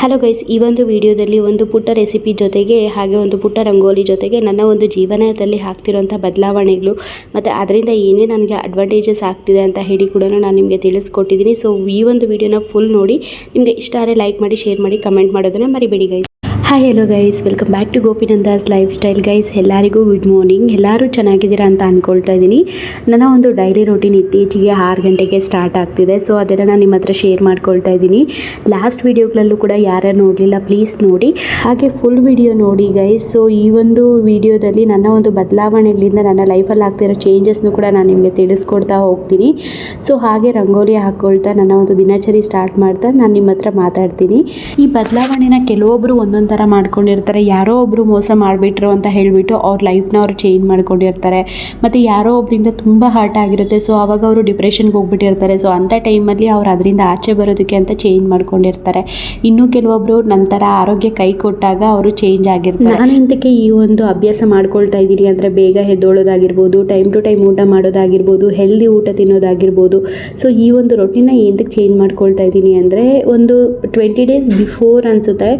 Hello guys ಈ ಒಂದು ವಿಡಿಯೋದಲ್ಲಿ ಒಂದು ಪುಟ್ಟ ರೆಸಿಪಿ ಜೊತೆಗೆ ಹಾಗೆ ಒಂದು ಪುಟ್ಟ ರಂಗೋಲಿ ಜೊತೆಗೆ ನನ್ನ ಒಂದು ಜೀವನದಲ್ಲಿ ಆಗ್ತಿರೋಂಥ ಬದಲಾವಣೆಗಳು ಮತ್ತು ಅದರಿಂದ ಏನೇ ನನಗೆ ಅಡ್ವಾಂಟೇಜಸ್ ಆಗ್ತಿದೆ ಅಂತ ಹೇಳಿ ಕೂಡ ನಾನು ನಿಮಗೆ ತಿಳಿಸ್ಕೊಟ್ಟಿದ್ದೀನಿ. ಸೊ ಈ ಒಂದು ವಿಡಿಯೋನ ಫುಲ್ ನೋಡಿ, ನಿಮಗೆ ಇಷ್ಟ ಆದರೆ ಲೈಕ್ ಮಾಡಿ ಶೇರ್ ಮಾಡಿ ಕಮೆಂಟ್ ಮಾಡೋದನ್ನು ಮರಿಬೇಡಿ guys hi hello guys welcome back to Gopinandas lifestyle guys ಎಲ್ಲರಿಗೂ ಗುಡ್ ಮಾರ್ನಿಂಗ್ ಎಲ್ಲರೂ ಚೆನ್ನಾಗಿದ್ದೀರಾ ಅಂತ ಅಂದ್ಕೊಳ್ತಾ ಇದ್ದೀನಿ. ನನ್ನ ಒಂದು ಡೈಲಿ ರೂಟೀನ್ ಇತ್ತೀಚೆಗೆ ಆರು ಗಂಟೆಗೆ ಸ್ಟಾರ್ಟ್ ಆಗ್ತಿದೆ. ಸೊ ಅದನ್ನು ನಾನು ನಿಮ್ಮ ಹತ್ರ ಶೇರ್ ಮಾಡ್ಕೊಳ್ತಾ ಇದ್ದೀನಿ. ಲಾಸ್ಟ್ ವೀಡಿಯೋಗಳಲ್ಲೂ ಕೂಡ ಯಾರ್ಯಾರು ನೋಡಲಿಲ್ಲ ಪ್ಲೀಸ್ ನೋಡಿ. ಹಾಗೆ ಫುಲ್ ವಿಡಿಯೋ ನೋಡಿ ಗೈಸ್ ಸೊ ಈ ಒಂದು ವಿಡಿಯೋದಲ್ಲಿ ನನ್ನ ಒಂದು ಬದಲಾವಣೆಗಳಿಂದ ನನ್ನ ಲೈಫಲ್ಲಿ ಆಗ್ತಿರೋ ಚೇಂಜಸ್ನು ಕೂಡ ನಾನು ನಿಮಗೆ ತಿಳಿಸ್ಕೊಡ್ತಾ ಹೋಗ್ತೀನಿ. ಸೊ ಹಾಗೆ ರಂಗೋಲಿ ಹಾಕ್ಕೊಳ್ತಾ ನನ್ನ ಒಂದು ದಿನಚರಿ ಸ್ಟಾರ್ಟ್ ಮಾಡ್ತಾ ನಾನು ನಿಮ್ಮ ಹತ್ರ ಮಾತಾಡ್ತೀನಿ. ಈ ಬದಲಾವಣೆನ ಕೆಲವೊಬ್ಬರು ಒಂದೊಂದು ಥರ ಮಾಡ್ಕೊಂಡಿರ್ತಾರೆ. ಯಾರೋ ಒಬ್ಬರು ಮೋಸ ಮಾಡಿಬಿಟ್ರು ಅಂತ ಹೇಳಿಬಿಟ್ಟು ಅವ್ರ ಲೈಫ್ನ ಅವರು ಚೇಂಜ್ ಮಾಡ್ಕೊಂಡಿರ್ತಾರೆ. ಮತ್ತು ಯಾರೋ ಒಬ್ಬರಿಂದ ತುಂಬ ಹಾರ್ಟ್ ಆಗಿರುತ್ತೆ. ಸೊ ಆವಾಗ ಅವರು ಡಿಪ್ರೆಷನ್ಗೆ ಹೋಗ್ಬಿಟ್ಟಿರ್ತಾರೆ. ಸೊ ಅಂಥ ಟೈಮಲ್ಲಿ ಅವ್ರು ಅದರಿಂದ ಆಚೆ ಬರೋದಕ್ಕೆ ಅಂತ ಚೇಂಜ್ ಮಾಡ್ಕೊಂಡಿರ್ತಾರೆ. ಇನ್ನೂ ಕೆಲವೊಬ್ಬರು ನಂತರ ಆರೋಗ್ಯ ಕೈ ಕೊಟ್ಟಾಗ ಅವರು ಚೇಂಜ್ ಆಗಿರ್ತಾರೆ. ನಾನು ಇಂತಕ್ಕೆ ಈ ಒಂದು ಅಭ್ಯಾಸ ಮಾಡ್ಕೊಳ್ತಾ ಇದ್ದೀನಿ ಅಂದರೆ ಬೇಗ ಎದ್ದೋಳೋದಾಗಿರ್ಬೋದು ಟೈಮ್ ಟು ಟೈಮ್ ಊಟ ಮಾಡೋದಾಗಿರ್ಬೋದು ಹೆಲ್ದಿ ಊಟ ತಿನ್ನೋದಾಗಿರ್ಬೋದು. ಸೊ ಈ ಒಂದು ರೊಟ್ಟಿನ ಏನಕ್ಕೆ ಚೇಂಜ್ ಮಾಡ್ಕೊಳ್ತಾ ಇದ್ದೀನಿ ಅಂದರೆ ಒಂದು ಟ್ವೆಂಟಿ ಡೇಸ್ ಬಿಫೋರ್ ಅನಿಸುತ್ತೆ.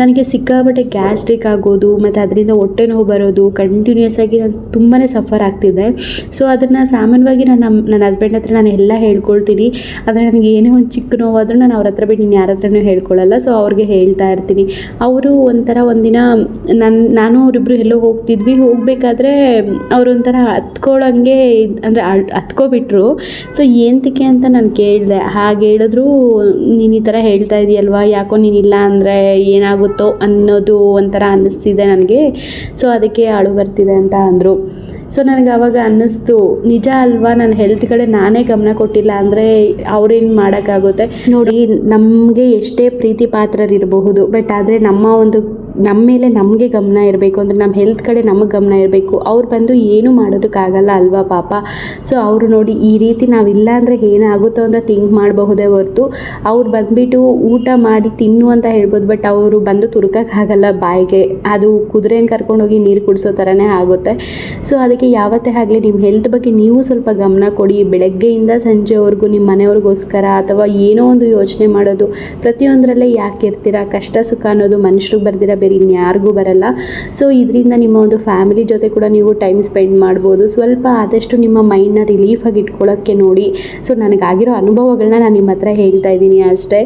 ನನಗೆ ಸಿಕ್ಕಾಪಟ್ಟೆ ಗ್ಯಾಸ್ಟ್ರಿಕ್ ಆಗೋದು, ಮತ್ತು ಅದರಿಂದ ಹೊಟ್ಟೆ ನೋವು ಬರೋದು ಕಂಟಿನ್ಯೂಸ್ ಆಗಿ ನಾನು ತುಂಬಾ ಸಫರ್ ಆಗ್ತಿದ್ದೆ. ಸೊ ಅದನ್ನು ಸಾಮಾನ್ಯವಾಗಿ ನಾನು ನಮ್ಮ ನನ್ನ ಹಸ್ಬೆಂಡ್ ಹತ್ರ ನಾನು ಎಲ್ಲ ಹೇಳ್ಕೊಳ್ತೀನಿ. ಆದರೆ ನನಗೆ ಏನೇ ಒಂದು ಚಿಕ್ಕ ನೋವಾದರೂ ನಾನು ಅವ್ರ ಹತ್ರ ಬಿಟ್ಟು ನೀನು ಯಾರ ಹತ್ರನೂ ಹೇಳ್ಕೊಳ್ಳಲ್ಲ ಸೊ ಅವ್ರಿಗೆ ಹೇಳ್ತಾ ಇರ್ತೀನಿ. ಅವರು ಒಂಥರ ಒಂದಿನ ನನ್ನ ನಾನು ಅವರಿಬ್ಬರು ಎಲ್ಲೋ ಹೋಗ್ತಿದ್ವಿ. ಹೋಗಬೇಕಾದ್ರೆ ಅವರು ಒಂಥರ ಹತ್ಕೊಳ್ಳೋಂಗೆ ಅಂದರೆ ಹತ್ಕೊಬಿಟ್ರು. ಸೊ ಏಂತಕ್ಕೆ ಅಂತ ನಾನು ಕೇಳಿದೆ. ಹಾಗೆ ಹೇಳಿದ್ರು, ನೀನು ಈ ಥರ ಹೇಳ್ತಾ ಇದೆಯಲ್ವಾ? ಯಾಕೋ ನೀನಿಲ್ಲ ಅಂದರೆ ಏನಾಗುತ್ತೋ ಅನ್ನೋದು ಒಂಥರ ಅನ್ನಿಸ್ತಿದೆ ನನಗೆ. ಸೊ ಅದಕ್ಕೆ ಅಳು ಬರ್ತಿದೆ ಅಂತ ಅಂದರು. ಸೊ ನನಗೆ ಆವಾಗ ಅನ್ನಿಸ್ತು, ನಿಜ ಅಲ್ವಾ ನನ್ನ ಹೆಲ್ತ್ ಕಡೆ ನಾನೇ ಗಮನ ಕೊಟ್ಟಿಲ್ಲ ಅಂದರೆ ಅವ್ರೇನು ಮಾಡೋಕ್ಕಾಗುತ್ತೆ? ನೋಡಿ, ನಮಗೆ ಎಷ್ಟೇ ಪ್ರೀತಿ ಪಾತ್ರರಿರಬಹುದು ಬಟ್ ಆದರೆ ನಮ್ಮ ಒಂದು ನಮ್ಮ ಮೇಲೆ ನಮಗೆ ಗಮನ ಇರಬೇಕು ಅಂದರೆ ನಮ್ಮ ಹೆಲ್ತ್ ಕಡೆ ನಮಗೆ ಗಮನ ಇರಬೇಕು. ಅವ್ರು ಬಂದು ಏನೂ ಮಾಡೋದಕ್ಕಾಗಲ್ಲ ಅಲ್ವಾ ಪಾಪ? ಸೊ ಅವರು ನೋಡಿ ಈ ರೀತಿ ನಾವಿಲ್ಲ ಅಂದರೆ ಏನಾಗುತ್ತೋ ಅಂತ ಥಿಂಕ್ ಮಾಡಬಹುದೇ ಹೊರತು ಅವ್ರು ಬಂದುಬಿಟ್ಟು ಊಟ ಮಾಡಿ ತಿನ್ನು ಅಂತ ಹೇಳ್ಬೋದು ಬಟ್ ಅವರು ಬಂದು ತುರುಕೋಕ್ಕಾಗಲ್ಲ ಬಾಯಿಗೆ. ಅದು ಕುದುರೆನ ಕರ್ಕೊಂಡೋಗಿ ನೀರು ಕುಡಿಸೋ ಥರನೇ ಆಗುತ್ತೆ. ಸೊ ಅದಕ್ಕೆ ಯಾವತ್ತೇ ಆಗಲಿ ನಿಮ್ಮ ಹೆಲ್ತ್ ಬಗ್ಗೆ ನೀವು ಸ್ವಲ್ಪ ಗಮನ ಕೊಡಿ. ಬೆಳಗ್ಗೆಯಿಂದ ಸಂಜೆವರೆಗೂ ನಿಮ್ಮ ಮನೆಯವ್ರಿಗೋಸ್ಕರ ಅಥವಾ ಏನೋ ಒಂದು ಯೋಚನೆ ಮಾಡೋದು, ಪ್ರತಿಯೊಂದರಲ್ಲೇ ಯಾಕೆ ಇರ್ತೀರಾ? ಕಷ್ಟ, ಸುಖ ಅನ್ನೋದು ಮನುಷ್ಯರಿಗೆ ಬರ್ದಿರ ಬೇರೆ ಇನ್ಯಾರಿಗೂ ಬರಲ್ಲ. ಸೊ ಇದರಿಂದ ನಿಮ್ಮ ಒಂದು ಫ್ಯಾಮಿಲಿ ಜೊತೆ ಕೂಡ ನೀವು ಟೈಮ್ ಸ್ಪೆಂಡ್ ಮಾಡ್ಬೋದು. ಸ್ವಲ್ಪ ಆದಷ್ಟು ನಿಮ್ಮ ಮೈಂಡ್ನ ರಿಲೀಫಾಗಿ ಇಟ್ಕೊಳ್ಳೋಕ್ಕೆ ನೋಡಿ. ಸೊ ನನಗಾಗಿರೋ ಅನುಭವಗಳನ್ನ ನಾನು ನಿಮ್ಮ ಹತ್ರ ಹೇಳ್ತಾ ಇದ್ದೀನಿ ಅಷ್ಟೇ.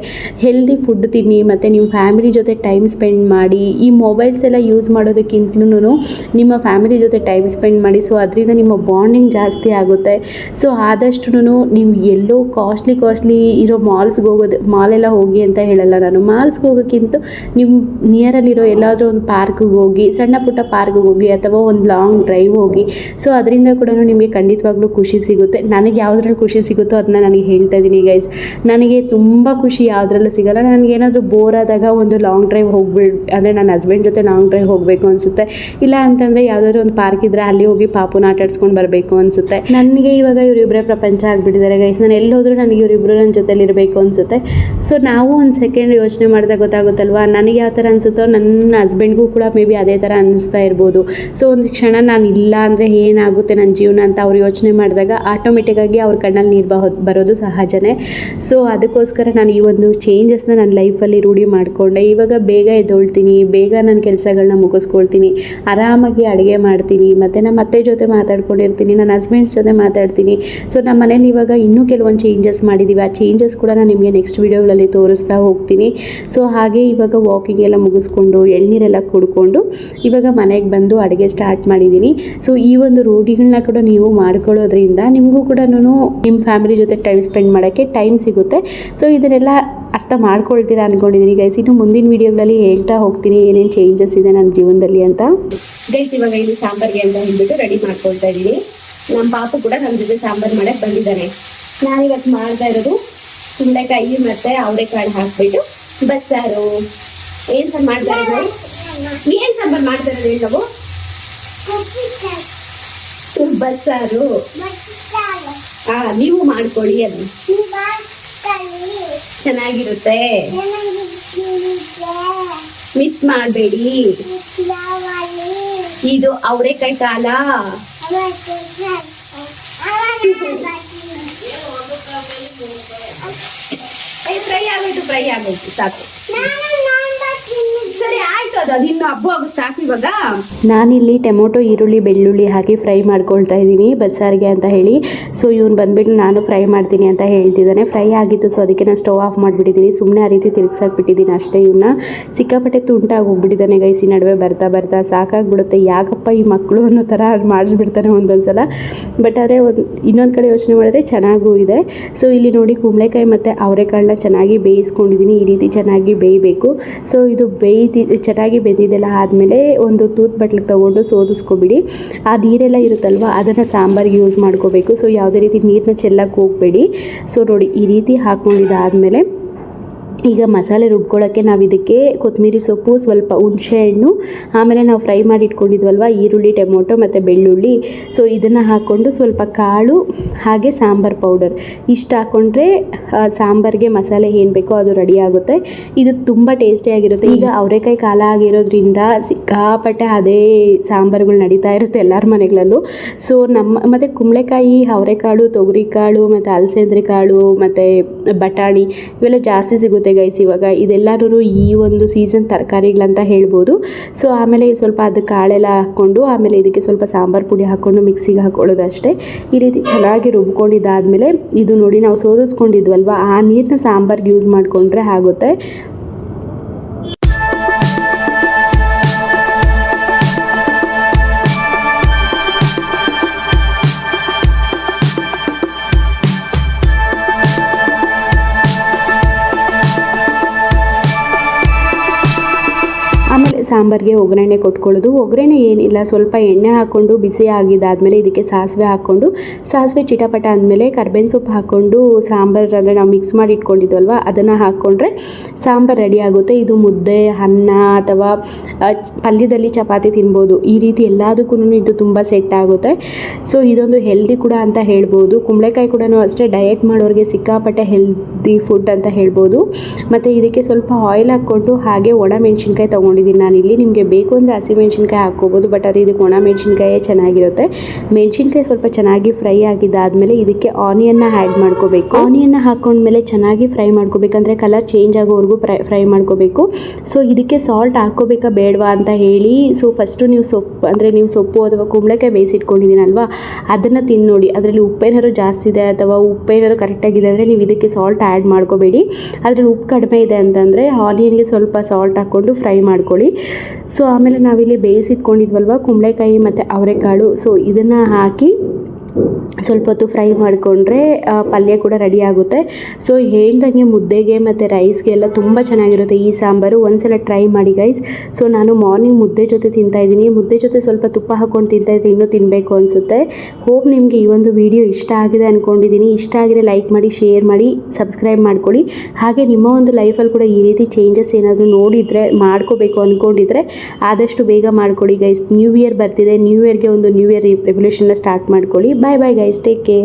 ಹೆಲ್ದಿ ಫುಡ್ ತಿನ್ನಿ, ಮತ್ತು ನಿಮ್ಮ ಫ್ಯಾಮಿಲಿ ಜೊತೆ ಟೈಮ್ ಸ್ಪೆಂಡ್ ಮಾಡಿ. ಈ ಮೊಬೈಲ್ಸ್ ಎಲ್ಲ ಯೂಸ್ ಮಾಡೋದಕ್ಕಿಂತಲೂ ನಿಮ್ಮ ಫ್ಯಾಮಿಲಿ ಜೊತೆ ಟೈಮ್ ಸ್ಪೆಂಡ್ ಮಾಡಿ. ಸೊ ಅದರಿಂದ ನಿಮ್ಮ ಬಾಂಡಿಂಗ್ ಜಾಸ್ತಿ ಆಗುತ್ತೆ. ಸೊ ಆದಷ್ಟು ನೀವು ಎಲ್ಲೋ ಕಾಸ್ಟ್ಲಿ ಕಾಸ್ಟ್ಲಿ ಇರೋ ಮಾಲ್ಸ್ಗೆ ಹೋಗೋದು ಮಾಲೆಲ್ಲ ಹೋಗಿ ಅಂತ ಹೇಳಲ್ಲ ನಾನು. ಮಾಲ್ಸ್ಗೆ ಹೋಗೋಕ್ಕಿಂತ ನಿಮ್ಮ ನಿಯರಲ್ಲಿರೋ ಎಲ್ಲಾದರೂ ಒಂದು ಪಾರ್ಕ್ಗೆ ಹೋಗಿ, ಸಣ್ಣ ಪುಟ್ಟ ಪಾರ್ಕ್ಗೆ ಹೋಗಿ ಅಥವಾ ಒಂದು ಲಾಂಗ್ ಡ್ರೈವ್ ಹೋಗಿ, ಸೊ ಅದರಿಂದ ಕೂಡ ನಿಮಗೆ ಖಂಡಿತವಾಗ್ಲೂ ಖುಷಿ ಸಿಗುತ್ತೆ. ನನಗೆ ಯಾವುದ್ರಲ್ಲಿ ಖುಷಿ ಸಿಗುತ್ತೋ ಅದನ್ನ ನನಗೆ ಹೇಳ್ತಾ ಇದ್ದೀನಿ ಗೈಸ್ ನನಗೆ ತುಂಬ ಖುಷಿ ಯಾವುದ್ರಲ್ಲೂ ಸಿಗಲ್ಲ. ನನಗೇನಾದರೂ ಬೋರ್ ಆದಾಗ ಒಂದು ಲಾಂಗ್ ಡ್ರೈವ್ ಹೋಗ್ಬಿಡ್, ಅಂದರೆ ನನ್ನ ಹಸ್ಬೆಂಡ್ ಜೊತೆ ಲಾಂಗ್ ಡ್ರೈವ್ ಹೋಗಬೇಕು ಅನಿಸುತ್ತೆ. ಇಲ್ಲ ಅಂತಂದರೆ ಯಾವುದಾದ್ರು ಒಂದು ಪಾರ್ಕ್ ಇದ್ದರೆ ಅಲ್ಲಿ ಹೋಗಿ ಪಾಪುನ ಆಟಾಡ್ಸ್ಕೊಂಡು ಬರಬೇಕು ಅನಿಸುತ್ತೆ. ನನಗೆ ಇವಾಗ ಇವರಿಬ್ಬರೇ ಪ್ರಪಂಚ ಆಗಿಬಿಟ್ಟಿದ್ದಾರೆ ಗೈಸ್ ನಾನು ಎಲ್ಲೋದ್ರೂ ನನಗೆ ಇವರಿಬ್ಬರು ನನ್ನ ಜೊತೆಲಿ ಇರಬೇಕು ಅನಿಸುತ್ತೆ. ಸೊ ನಾವು ಒಂದು ಸೆಕೆಂಡ್ ಯೋಚನೆ ಮಾಡಿದಾಗ ಗೊತ್ತಾಗುತ್ತಲ್ವಾ? ನನಗೆ ಯಾವ ಥರ ಅನಿಸುತ್ತೋ, ನನ್ನ ಹಸ್ಬೆಂಡ್ಗೂ ಕೂಡ ಮೇ ಬಿ ಅದೇ ಥರ ಅನ್ನಿಸ್ತಾ ಇರ್ಬೋದು. ಸೊ ಒಂದು ಕ್ಷಣ ನಾನು ಇಲ್ಲ ಅಂದರೆ ಏನಾಗುತ್ತೆ ನನ್ನ ಜೀವನ ಅಂತ ಅವ್ರು ಯೋಚನೆ ಮಾಡಿದಾಗ ಆಟೋಮೆಟಿಕ್ಕಾಗಿ ಅವ್ರ ಕಣ್ಣಲ್ಲಿ ನೀರು ಬಹೋ, ಬರೋದು ಸಹಜನೇ. ಸೊ ಅದಕ್ಕೋಸ್ಕರ ನಾನು ಈ ಒಂದು ಚೇಂಜಸ್ನ ನನ್ನ ಲೈಫಲ್ಲಿ ರೂಢಿ ಮಾಡಿಕೊಂಡೆ. ಇವಾಗ ಬೇಗ ಎದ್ದೊಳ್ತೀನಿ, ಬೇಗ ನನ್ನ ಕೆಲಸಗಳನ್ನ ಮುಗಿಸ್ಕೊಳ್ತೀನಿ, ಆರಾಮಾಗಿ ಅಡುಗೆ ಮಾಡ್ತೀನಿ, ಮತ್ತು ನಮ್ಮ ಅತ್ತೆ ಜೊತೆ ಮಾತಾಡ್ಕೊಂಡಿರ್ತೀನಿ ನನ್ನ ಹಸ್ಬೆಂಡ್ಸ್ ಜೊತೆ ಮಾತಾಡ್ತೀನಿ. ಸೊ ನಮ್ಮ ಮನೇಲಿ ಇವಾಗ ಇನ್ನೂ ಕೆಲವೊಂದು ಚೇಂಜಸ್ ಮಾಡಿದ್ದೀವಿ ಆ ಚೇಂಜಸ್ ಕೂಡ ನಾನು ನಿಮಗೆ ನೆಕ್ಸ್ಟ್ ವೀಡಿಯೋಗಳಲ್ಲಿ ತೋರಿಸ್ತಾ ಹೋಗ್ತೀನಿ. ಸೊ ಹಾಗೆ ಇವಾಗ ವಾಕಿಂಗ್ ಎಲ್ಲ ಮುಗಿಸ್ಕೊಂಡು ಎಳ್ನೀರೆಲ್ಲ ಕುಡ್ಕೊಂಡು ಇವಾಗ ಮನೆಗೆ ಬಂದು ಅಡುಗೆ ಸ್ಟಾರ್ಟ್ ಮಾಡಿದ್ದೀನಿ ಸೊ ಈ ಒಂದು ರೂಢಿಗಳನ್ನ ಕೂಡ ನೀವು ಮಾಡ್ಕೊಳ್ಳೋದ್ರಿಂದ ನಿಮಗೂ ಕೂಡ ನಿಮ್ಮ ಫ್ಯಾಮಿಲಿ ಜೊತೆ ಟೈಮ್ ಸ್ಪೆಂಡ್ ಮಾಡೋಕ್ಕೆ ಟೈಮ್ ಸಿಗುತ್ತೆ. ಸೊ ಇದನ್ನೆಲ್ಲ ಅರ್ಥ ಮಾಡ್ಕೊಳ್ತೀರಾ ಅಂದ್ಕೊಂಡಿದ್ದೀನಿ ಗೈಸ್ ಇನ್ನು ಮುಂದಿನ ವೀಡಿಯೋಗಳಲ್ಲಿ ಹೇಳ್ತಾ ಹೋಗ್ತೀನಿ ಏನೇನು ಚೇಂಜಸ್ ಇದೆ ನನ್ನ ಜೀವನದಲ್ಲಿ ಅಂತ. ಗೈಸ್ ಇವಾಗ ಇದು ಸಾಂಬಾರ್ಗೆ ಅಂತ ಹೇಳ್ಬಿಟ್ಟು ರೆಡಿ ಮಾಡ್ಕೊಳ್ತಾ ಇದ್ದೀನಿ ನಮ್ಮ ಪಾಪು ಕೂಡ ನಮ್ಮ ಜೊತೆ ಸಾಂಬಾರು ಮಾಡಕ್ಕೆ ಬಂದಿದ್ದಾನೆ. ನಾನಿವತ್ತು ಮಾಡ್ತಾ ಇರೋದು ಕುಂಬಳಕಾಯಿ ಮತ್ತು ಅವರೆಕಾಳು ಹಾಕ್ಬಿಟ್ಟು ಬಸ್ಸಾರು. ಏನ್ ಸಾಂಬಾರ್ ಮಾಡ್ತಾ ಇರೋದು? ಏನ್ ಸಾಂಬಾರ್ ಮಾಡ್ತಾ ಇರೋದು ನಾವು? ಬಸ್ಸಾರು ಹಾ ನೀವು ಮಾಡ್ಕೊಳ್ಳಿ ಅದು. ಚೆನ್ನಾಗಿರುತ್ತೆ. ಮಿಸ್ ಮಾಡಬೇಡಿ. ಇದು ಅವರೆಕಾಯಿ ಕಾಲ. ಫ್ರೈ ಆಗೋಯ್ತು ಫ್ರೈ ಆಗೋಯ್ತು, ಸಾಕು. ಹಬ್ಬ ಸಾಕು ಇವಾಗ? ನಾನಿಲ್ಲಿ ಟೊಮೊಟೊ, ಈರುಳ್ಳಿ, ಬೆಳ್ಳುಳ್ಳಿ ಹಾಕಿ ಫ್ರೈ ಮಾಡ್ಕೊಳ್ತಾ ಇದ್ದೀನಿ ಬಸ್ಸಾರಿಗೆ ಅಂತ ಹೇಳಿ. ಸೊ ಇವ್ನು ಬಂದ್ಬಿಟ್ಟು ನಾನು ಫ್ರೈ ಮಾಡ್ತೀನಿ ಅಂತ ಹೇಳ್ತಿದ್ದಾನೆ. ಫ್ರೈ ಆಗಿತ್ತು ಸೊ ಅದಕ್ಕೆ ನಾನು ಸ್ಟೋವ್ ಆಫ್ ಮಾಡಿಬಿಟ್ಟಿದ್ದೀನಿ. ಸುಮ್ಮನೆ ಆ ರೀತಿ ತಿರುಗಿಸಾಕ್ಬಿಟ್ಟಿದ್ದೀನಿ ಅಷ್ಟೇ ಇವನ್ನ ಸಿಕ್ಕಾಪಟ್ಟೆ ತುಂಟಾಗಿ ಹೋಗ್ಬಿಟ್ಟಿದ್ದಾನೆ ಗೈಸಿ ನಡುವೆ ಬರ್ತಾ ಬರ್ತಾ. ಸಾಕಾಗ್ಬಿಡುತ್ತೆ. ಯಾಕಪ್ಪ ಈ ಮಕ್ಕಳು ಅನ್ನೋ ಥರ ಮಾಡಿಸ್ಬಿಡ್ತಾನೆ ಒಂದೊಂದ್ಸಲ. ಬಟ್ ಆದರೆ ಒಂದು, ಇನ್ನೊಂದು ಕಡೆ ಯೋಚನೆ ಮಾಡಿದ್ರೆ ಚೆನ್ನಾಗೂ ಇದೆ. ಸೊ ಇಲ್ಲಿ ನೋಡಿ ಕುಂಬಳೆಕಾಯಿ ಮತ್ತು ಅವರೆಕಾಳನ್ನ ಚೆನ್ನಾಗಿ ಬೇಯಿಸ್ಕೊಂಡಿದ್ದೀನಿ. ಈ ರೀತಿ ಚೆನ್ನಾಗಿ ಬೇಯಬೇಕು ಸೊ ಇದು ಬೇಯ್ತಿ, ಚೆನ್ನಾಗಿ ಬೆಂದಿದ್ದೆಲ್ಲ ಆದಮೇಲೆ ಒಂದು ತೂತ್ ಬಟ್ಲಿಗೆ ತೊಗೊಂಡು ಸೋದಿಸ್ಕೊಬಿಡಿ. ಆ ನೀರೆಲ್ಲ ಇರುತ್ತಲ್ವ, ಅದನ್ನು ಸಾಂಬಾರಿಗೆ ಯೂಸ್ ಮಾಡ್ಕೋಬೇಕು. ಸೊ ಯಾವುದೇ ರೀತಿ ನೀರನ್ನ ಚೆಲ್ಲಕ್ಕೆ ಹೋಗಬೇಡಿ. ಸೊ ನೋಡಿ, ಈ ರೀತಿ ಹಾಕ್ಕೊಂಡಿದ್ದಾದಮೇಲೆ ಈಗ ಮಸಾಲೆ ರುಬ್ಕೊಳ್ಳೋಕ್ಕೆ ನಾವು ಇದಕ್ಕೆ ಕೊತ್ತಂಬರಿ ಸೊಪ್ಪು ಸ್ವಲ್ಪ ಹುಣಸೆಹಣ್ಣು ಆಮೇಲೆ ನಾವು ಫ್ರೈ ಮಾಡಿ ಇಟ್ಕೊಂಡಿದ್ವಲ್ವ? ಈರುಳ್ಳಿ ಟೊಮೊಟೊ ಮತ್ತು ಬೆಳ್ಳುಳ್ಳಿ. ಸೊ ಇದನ್ನು ಹಾಕ್ಕೊಂಡು ಸ್ವಲ್ಪ ಕಾಳು ಹಾಗೆ ಸಾಂಬಾರು ಪೌಡರ್. ಇಷ್ಟು ಹಾಕ್ಕೊಂಡ್ರೆ ಸಾಂಬಾರಿಗೆ ಮಸಾಲೆ ಏನು ಬೇಕೋ ಅದು ರೆಡಿ ಆಗುತ್ತೆ. ಇದು ತುಂಬ ಟೇಸ್ಟಿಯಾಗಿರುತ್ತೆ ಈಗ ಅವರೆಕಾಯಿ ಕಾಲ ಆಗಿರೋದ್ರಿಂದ ಸಿಕ್ಕಾಪಟ್ಟೆ ಅದೇ ಸಾಂಬಾರುಗಳು ನಡೀತಾ ಇರುತ್ತೆ ಎಲ್ಲರ ಮನೆಗಳಲ್ಲೂ. ಸೊ ನಮ್ಮ ಮತ್ತು ಕುಂಬಳಕಾಯಿ ಅವರೆಕಾಳು ತೊಗರಿಕಾಳು ಮತ್ತು ಅಲಸಂದ್ರಿ ಕಾಳು ಮತ್ತು ಬಟಾಣಿ ಇವೆಲ್ಲ ಜಾಸ್ತಿ ಸಿಗುತ್ತೆ. ಗೈಸ್ ಇವಾಗ ಇದೆಲ್ಲರೂ ಈ ಒಂದು ಸೀಸನ್ ತರಕಾರಿಗಳಂತ ಹೇಳ್ಬೋದು. ಸೊ ಆಮೇಲೆ ಸ್ವಲ್ಪ ಅದು ಕಾಳೆಲ್ಲ ಹಾಕ್ಕೊಂಡು, ಆಮೇಲೆ ಇದಕ್ಕೆ ಸ್ವಲ್ಪ ಸಾಂಬಾರು ಪುಡಿ ಹಾಕ್ಕೊಂಡು ಮಿಕ್ಸಿಗೆ ಹಾಕೊಳ್ಳೋದು ಅಷ್ಟೇ ಈ ರೀತಿ ಚೆನ್ನಾಗಿ ರುಬ್ಕೊಂಡಿದ್ದಾದಮೇಲೆ ಇದು ನೋಡಿ ನಾವು ಸೋದಿಸ್ಕೊಂಡಿದ್ವಲ್ವ? ಆ ನೀರನ್ನ ಸಾಂಬಾರ್ಗೆ ಯೂಸ್ ಮಾಡಿಕೊಂಡ್ರೆ ಆಗುತ್ತೆ. ಸಾಂಬಾರಿಗೆ ಒಗ್ಗರಣೆ ಕೊಟ್ಕೊಳ್ಳೋದು. ಒಗ್ಗರಣೆ ಏನಿಲ್ಲ, ಸ್ವಲ್ಪ ಎಣ್ಣೆ ಹಾಕ್ಕೊಂಡು ಬಿಸಿ ಆಗಿದ್ದಾದಮೇಲೆ ಇದಕ್ಕೆ ಸಾಸಿವೆ ಹಾಕ್ಕೊಂಡು, ಸಾಸಿವೆ ಚಿಟಪಟ ಆದಮೇಲೆ ಕರ್ಬೇವಿನ ಸೊಪ್ಪು ಹಾಕ್ಕೊಂಡು ಸಾಂಬಾರು ಅಂದರೆ ನಾವು ಮಿಕ್ಸ್ ಮಾಡಿ ಇಟ್ಕೊಂಡಿದ್ವಲ್ವ, ಅದನ್ನು ಹಾಕ್ಕೊಂಡ್ರೆ ಸಾಂಬಾರು ರೆಡಿ ಆಗುತ್ತೆ. ಇದು ಮುದ್ದೆ, ಅನ್ನ ಅಥವಾ ಪಲ್ಯದಲ್ಲಿ ಚಪಾತಿ ತಿನ್ಬೋದು. ಈ ರೀತಿ ಎಲ್ಲದಕ್ಕೂ ಇದು ತುಂಬ ಸೆಟ್ ಆಗುತ್ತೆ. ಸೊ ಇದೊಂದು ಹೆಲ್ದಿ ಕೂಡ ಅಂತ ಹೇಳ್ಬೋದು. ಕುಂಬಳಕಾಯಿ ಕೂಡ ಅಷ್ಟೇ ಡಯಟ್ ಮಾಡೋರಿಗೆ ಸಿಕ್ಕಾಪಟ್ಟೆ ಹೆಲ್ದಿ ಫುಡ್ ಅಂತ ಹೇಳ್ಬೋದು. ಮತ್ತು ಇದಕ್ಕೆ ಸ್ವಲ್ಪ ಆಯಿಲ್ ಹಾಕ್ಕೊಂಡು ಹಾಗೆ ಒಣ ಮೆಣಸಿನ್ಕಾಯಿ ತೊಗೊಂಡಿದ್ದೀನಿ ನಾನಿಲ್ಲಿ. ನಿಮಗೆ ಬೇಕು ಅಂದರೆ ಹಸಿಮೆಣ್ಸಿನ್ಕಾಯಿ ಹಾಕ್ಕೋಬೋದು ಬಟ್ ಅದು ಇದಕ್ಕೆ ಒಣ ಮೆಣಸಿನ್ಕಾಯೇ ಚೆನ್ನಾಗಿರುತ್ತೆ. ಮೆಣಸಿನ್ಕಾಯಿ ಸ್ವಲ್ಪ ಚೆನ್ನಾಗಿ ಫ್ರೈ ಆಗಿದ್ದಾದಮೇಲೆ ಇದಕ್ಕೆ ಆನಿಯನ್ನ ಆ್ಯಡ್ ಮಾಡ್ಕೋಬೇಕು. ಆನಿಯನ್ನ ಹಾಕೊಂಡ್ಮೇಲೆ ಚೆನ್ನಾಗಿ ಫ್ರೈ ಮಾಡ್ಕೋಬೇಕಂದ್ರೆ ಕಲರ್ ಚೇಂಜ್ ಆಗೋವರೆಗೂ ಫ್ರೈ ಫ್ರೈ ಮಾಡ್ಕೋಬೇಕು. ಸೊ ಇದಕ್ಕೆ ಸಾಲ್ಟ್ ಹಾಕ್ಕೋಬೇಕಾ ಬೇಡವಾ ಅಂತ ಹೇಳಿ ಸೊ ಫಸ್ಟು ನೀವು ಸೊಪ್ಪು, ಅಂದರೆ ನೀವು ಸೊಪ್ಪು ಅಥವಾ ಕುಂಬಳಕಾಯಿ ಬೇಯಿಸಿಟ್ಕೊಂಡಿದ್ದೀನಲ್ವಾ ಅದನ್ನು ತಿಂದು ನೋಡಿ. ಅದರಲ್ಲಿ ಉಪ್ಪೇನಾದ್ರು ಜಾಸ್ತಿ ಇದೆ ಅಥವಾ ಉಪ್ಪೇನಾದ್ರು ಕರೆಕ್ಟಾಗಿದೆ ಅಂದರೆ ನೀವು ಇದಕ್ಕೆ ಸಾಲ್ಟ್ ಆ್ಯಡ್ ಮಾಡ್ಕೋಬೇಡಿ. ಅದರಲ್ಲಿ ಉಪ್ಪು ಕಡಿಮೆ ಇದೆ ಅಂತಂದರೆ ಆನಿಯನ್ಗೆ ಸ್ವಲ್ಪ ಸಾಲ್ಟ್ ಹಾಕ್ಕೊಂಡು ಫ್ರೈ ಮಾಡ್ಕೊಳ್ಳಿ. ಸೊ ಆಮೇಲೆ ನಾವಿಲ್ಲಿ ಬೇಯಿಸಿಟ್ಕೊಂಡಿದ್ವಲ್ವ? ಕುಂಬಳಕಾಯಿ ಮತ್ತು ಅವರೆಕಾಳು. ಸೊ ಇದನ್ನು ಹಾಕಿ ಸ್ವಲ್ಪ ಹೊತ್ತು ಫ್ರೈ ಮಾಡಿಕೊಂಡ್ರೆ ಪಲ್ಯ ಕೂಡ ರೆಡಿ ಆಗುತ್ತೆ. ಸೊ ಹೇಳ್ದಂಗೆ ಮುದ್ದೆಗೆ ಮತ್ತು ರೈಸ್ಗೆ ಎಲ್ಲ ತುಂಬ ಚೆನ್ನಾಗಿರುತ್ತೆ ಈ ಸಾಂಬಾರು. ಒಂದ್ಸಲ ಟ್ರೈ ಮಾಡಿ ಗೈಸ್ ಸೊ ನಾನು ಮಾರ್ನಿಂಗ್ ಮುದ್ದೆ ಜೊತೆ ತಿಂತಾ ಇದ್ದೀನಿ. ಮುದ್ದೆ ಜೊತೆ ಸ್ವಲ್ಪ ತುಪ್ಪ ಹಾಕ್ಕೊಂಡು ತಿಂತಾ ಇದ್ರೆ ಇನ್ನೂ ತಿನ್ನಬೇಕು ಅನಿಸುತ್ತೆ. ಹೋಪ್ ನಿಮಗೆ ಈ ಒಂದು ವಿಡಿಯೋ ಇಷ್ಟ ಆಗಿದೆ ಅಂದ್ಕೊಂಡಿದ್ದೀನಿ ಇಷ್ಟ ಆಗಿದ್ರೆ ಲೈಕ್ ಮಾಡಿ ಶೇರ್ ಮಾಡಿ ಸಬ್ಸ್ಕ್ರೈಬ್ ಮಾಡ್ಕೊಳ್ಳಿ. ಹಾಗೆ ನಿಮ್ಮ ಒಂದು ಲೈಫಲ್ಲಿ ಕೂಡ ಈ ರೀತಿ ಚೇಂಜಸ್ ಏನಾದರೂ ನೋಡಿದರೆ, ಮಾಡ್ಕೋಬೇಕು ಅಂದ್ಕೊಂಡಿದ್ರೆ ಆದಷ್ಟು ಬೇಗ ಮಾಡ್ಕೊಳ್ಳಿ ಗೈಸ್ ನ್ಯೂ ಇಯರ್ ಬರ್ತಿದೆ. ನ್ಯೂ ಇಯರ್ಗೆ ಒಂದು ನ್ಯೂ ಇಯರ್ ರೆವಲ್ಯೂಷನ್ನ ಸ್ಟಾರ್ಟ್ ಮಾಡ್ಕೊಳ್ಳಿ. Bye bye guys. Take care.